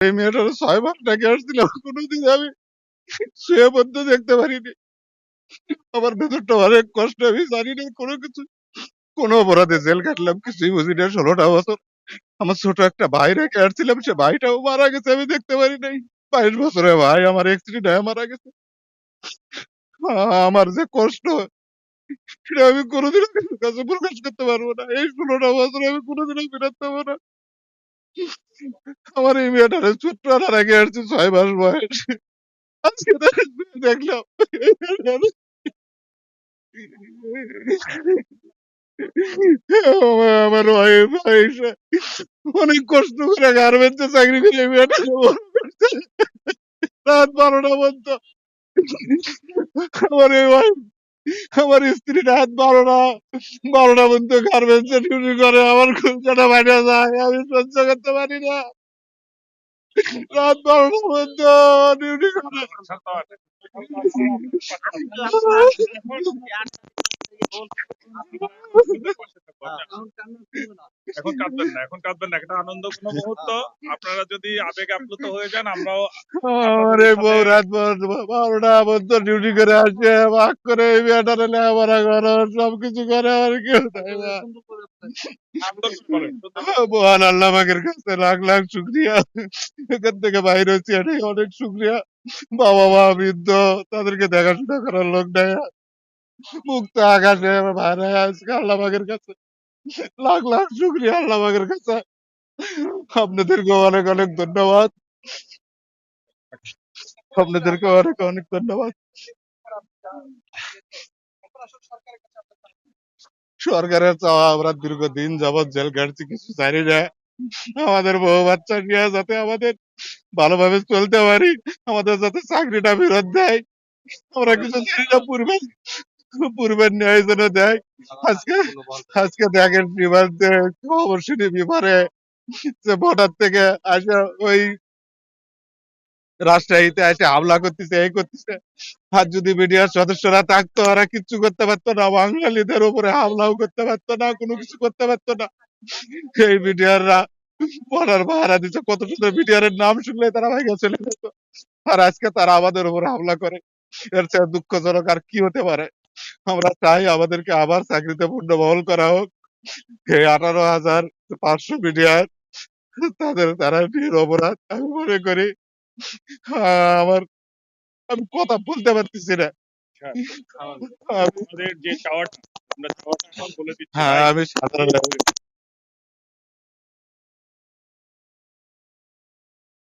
এই মেয়েটার ছয় মাস ডেকে আসছিলাম কোনোদিন আমি শুয়ে পড়তে দেখতে পারিনি। আমার ভেতরটা অনেক কষ্ট, আমি জানি না কোনো কিছু। কোনো অপরাধে জেল কাটলাম কিছুই বুঝি না, ষোলোটা বছর আমার ছোট একটা ভাই রেখে আসছিলাম, সে ভাইটাও মারা গেছে, আমি দেখতে পারি নাই। বাইশ বছরের ভাই, আমার অ্যাক্সিডেন্ট হয়ে মারা গেছে। আমার যে কষ্ট, সেটা আমি কোনোদিন আপনার কাছে প্রকাশ করতে পারব না। এই ষোলোটা বছর আমি কোনোদিনও ফেরত পাবো না। আমার এই মেয়েটারে ছোট্ট একটা রেখে আসছে ছয় মাস বয়স। আজকে দেখলাম। আমার ওয়াইফ অনেক কষ্ট করে গার্মেন্টসে চাকরি করে করছে। রাত বারোটা পর্যন্ত। আমার এই wife, আমার স্ত্রী রাত বারোটা বারোটা পর্যন্ত গার্মেন্টসে ডিউটি করে আমার খুলছাটা বাইরে যায় আমি সহ্য করতে পারি না রাত বারোটা পর্যন্ত ডিউটি করে এখন কাঁদবেন না এখন কাঁদবেন না এটা আনন্দ কোনো মুহূর্ত। আপনারা যদি আবেগ আপ্লুত হয়ে যান আমরাও আমার এই বউ রাত বারো- বারোটা পর্যন্ত ডিউটি করে আসে ভাগ করে এই মেয়েটারে লেখাপড়া করে সবকিছু করে আর কেউ মহান আল্লাহ পাকের কাছে লাখ লাখ শুক্রিয়া। এখান থেকে বাইরে হচ্ছি এটাই অনেক শুক্রিয়া। বাবা মা বৃদ্ধ তাদেরকে দেখাশোনা করার লোক নেই। মুক্ত আকাশে ভাইরা আজকে আল্লাহ পাকের কাছে। লাখ লাখ শুক্রিয়া আল্লাহ পাকের কাছে। আপনাদেরকে অনেক অনেক ধন্যবাদ। আপনাদেরকে অনেক অনেক ধন্যবাদ। সরকারের চাওয়া আমরা দীর্ঘদিন যাবৎ জেল কাটছি কিছু জানি না। আমাদের বউ বাচ্চা নিয়ে যাতে আমাদের ভালোভাবে চলতে পারি, আমাদের যাতে চাকরিটা ফেরত দেয়। আমরা কিছু জানি না পূর্বে পূর্বের ন্যায় যেন দেয়। আজকে আজকে দেখেন বিমানতে খবর শুনি বিমানে যে ভোটার থেকে আসে ওই রাজশাহীতে এসে হামলা করতেছে এই করতেছে। আর যদি মিডিয়ার সদস্যরা থাকতো ওরা কিচ্ছু করতে পারতো না। বাঙালিদের উপরে হামলাও করতে পারতো না কোনো কিছু করতে পারতো না। এই মিডিয়াররা পড়ার পাহারা দিচ্ছে। কত সুন্দর মিডিয়ারের নাম শুনলে তারা ভেঙে চলে যেত। আর আজকে তারা আমাদের উপর হামলা করে। এর চেয়ে দুঃখজনক আর কি হতে পারে? আমরা চাই আমাদেরকে আবার চাকরিতে পূর্ণবহল করা হোক। এই আঠারো হাজার পাঁচশো মিডিয়ার তাদের তারা অপরাধ আমি মনে করি আমার আমি কথা বলতে পারতেছি না। আমি- আমাদের যে চাওয়াটা আমরা চাওয়াটা এখন বলে দিচ্ছি। হ্যাঁ আমি সাধারণ